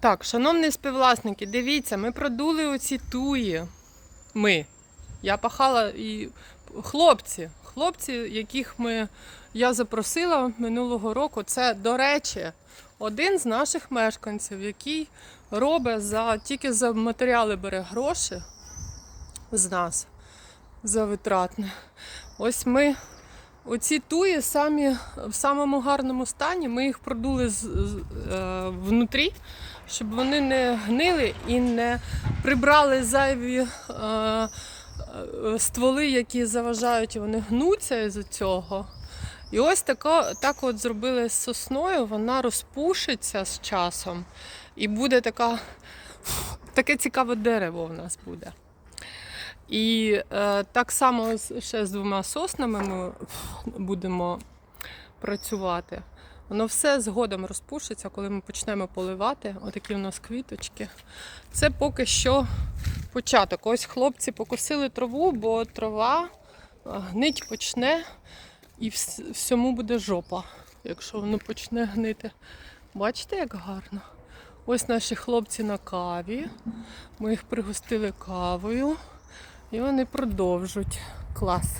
Так, шановні співвласники, дивіться, ми продули оці туї. Ми. Я пахала і хлопці. Хлопці, яких ми, я запросила минулого року, це, до речі, один з наших мешканців, який робить за, тільки за матеріали бере гроші з нас за витратне. Ось ми оці туї самі в самому гарному стані. Ми їх продули з, з, е, внутрі, щоб вони не гнили і не прибрали зайві е, е, стволи, які заважають, вони гнуться із цього. І ось тако, так от зробили з сосною, вона розпушиться з часом і буде така, таке цікаве дерево в нас буде. І е, так само ще з двома соснами ми будемо працювати. Воно все згодом розпушиться, коли ми почнемо поливати. Отакі у нас квіточки. Це поки що початок. Ось хлопці покосили траву, бо трава е, гнить почне і всьому буде жопа, якщо воно почне гнити. Бачите, як гарно? Ось наші хлопці на каві. Ми їх пригостили кавою. І вони продовжують. Клас.